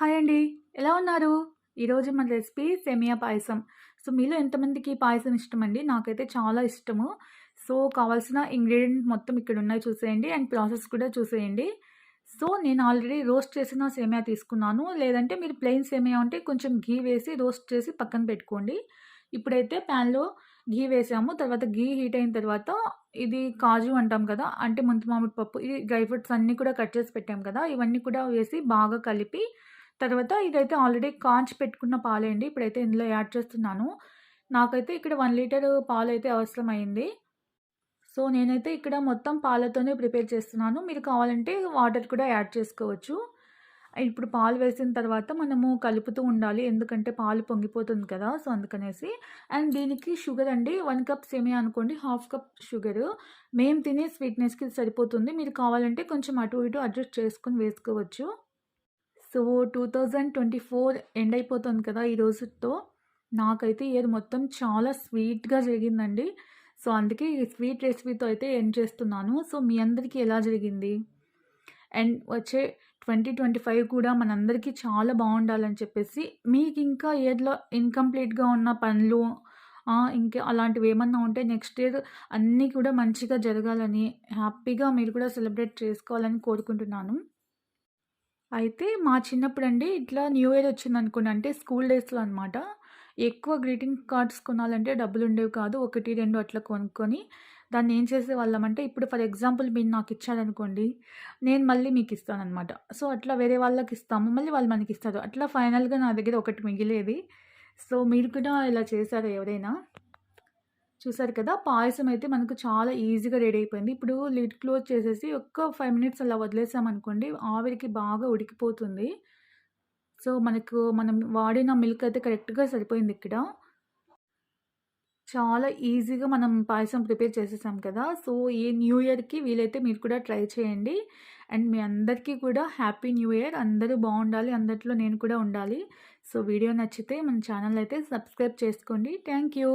Hi అండి. ఎలా ఉన్నారు? ఈరోజు మన రెసిపీ సేమియా పాయసం. సో, మీలో ఎంతమందికి పాయసం ఇష్టం అండి నాకైతే చాలా ఇష్టము. సో, కావాల్సిన ఇంగ్రీడియంట్ మొత్తం ఇక్కడ ఉన్నాయి చూసేయండి. అండ్ ప్రాసెస్ కూడా చూసేయండి. సో, నేను ఆల్రెడీ రోస్ట్ చేసిన సేమియా తీసుకున్నాను. లేదంటే మీరు ప్లెయిన్ సేమియా ఉంటే కొంచెం ఘీ వేసి రోస్ట్ చేసి పక్కన పెట్టుకోండి. ఇప్పుడైతే ప్యాన్‌లో ఘీ వేసాము. తర్వాత ఘీ హీట్ అయిన తర్వాత ఇది కాజు అంటాం కదా! అంటే ముంత మామిడి పప్పు, ఈ డ్రై ఫ్రూట్స్ అన్నీ కూడా కట్ చేసి పెట్టాం కదా! ఇవన్నీ కూడా వేసి బాగా కలిపి తర్వాత ఇదైతే ఆల్రెడీ కాంచి పెట్టుకున్న పాలే అండి. ఇప్పుడైతే ఇందులో యాడ్ చేస్తున్నాను. నాకైతే ఇక్కడ 1 లీటరు పాలైతే అవసరమైంది సో, నేనైతే ఇక్కడ మొత్తం పాలతోనే ప్రిపేర్ చేస్తున్నాను. మీరు కావాలంటే వాటర్ కూడా యాడ్ చేసుకోవచ్చు. ఇప్పుడు పాలు వేసిన తర్వాత మనము కలుపుతూ ఉండాలి. ఎందుకంటే పాలు పొంగిపోతుంది కదా! సో, అందుకనేసి. అండ్ దీనికి షుగర్ అండి వన్ కప్ సేమియా అనుకోండి. Half cup sugar. మేము తినే స్వీట్‌నెస్‌కి సరిపోతుంది. మీరు కావాలంటే కొంచెం అటు ఇటు అడ్జస్ట్ చేసుకొని వేసుకోవచ్చు. సో, 2024 ఎండ్ అయిపోతుంది కదా! ఈ రోజుతో. నాకైతే ఇయర్ మొత్తం చాలా స్వీట్‌గా జరిగిందండి. సో, అందుకే ఈ స్వీట్ రెసిపీతో అయితే ఎండ్ చేస్తున్నాను. సో, మీ అందరికీ ఎలా జరిగింది? అండ్ వచ్చే 2025 కూడా మనందరికీ చాలా బాగుండాలని చెప్పేసి మీకు ఇంకా ఇయర్‌లో ఇన్‌కంప్లీట్‌గా ఉన్న పనులు ఇంకా అలాంటివి ఏమన్నా ఉంటే నెక్స్ట్ ఇయర్ అన్నీ కూడా మంచిగా జరగాలని, హ్యాపీగా మీరు కూడా సెలబ్రేట్ చేసుకోవాలని కోరుకుంటున్నాను. అయితే మా చిన్నప్పుడండి ఇట్లా న్యూ ఇయర్ వచ్చింది అనుకోండి అంటే స్కూల్ డేస్‌లో అనమాట. ఎక్కువ గ్రీటింగ్ కార్డ్స్ కొనాలంటే డబ్బులు ఉండేవి కాదు. 1, 2 అట్లా కొనుక్కొని దాన్ని ఏం చేసేవాళ్ళమంటే ఇప్పుడు ఫర్ ఎగ్జాంపుల్ మీరు నాకు ఇచ్చారనుకోండి నేను మళ్ళీ మీకు ఇస్తాననమాట సో, అట్లా వేరే వాళ్ళకి ఇస్తాము మళ్ళీ వాళ్ళు మనకిస్తారు. అట్లా ఫైనల్‌గా నా దగ్గర ఒకటి మిగిలేది. సో, మీరు కూడా ఇలా చేశారు ఎవరైనా? చూసారు కదా! పాయసం అయితే మనకు చాలా ఈజీగా రెడీ అయిపోయింది. ఇప్పుడు లిడ్ క్లోజ్ చేసేసి ఒక్క ఫైవ్ మినిట్స్ అలా వదిలేసామనుకోండి ఆవిరికి బాగా ఉడికిపోతుంది. సో, మనకు మనం వాడిన మిల్క్ అయితే కరెక్ట్‌గా సరిపోయింది ఇక్కడ చాలా ఈజీగా మనం పాయసం ప్రిపేర్ చేసేసాం కదా! సో, ఈ న్యూ ఇయర్‌కి వీలైతే మీరు కూడా ట్రై చేయండి. అండ్ మీ అందరికీ కూడా హ్యాపీ న్యూ ఇయర్. అందరూ బాగుండాలి అందరిలో నేను కూడా ఉండాలి. సో, వీడియో నచ్చితే మన ఛానల్ అయితే సబ్స్క్రైబ్ చేసుకోండి. Thank you.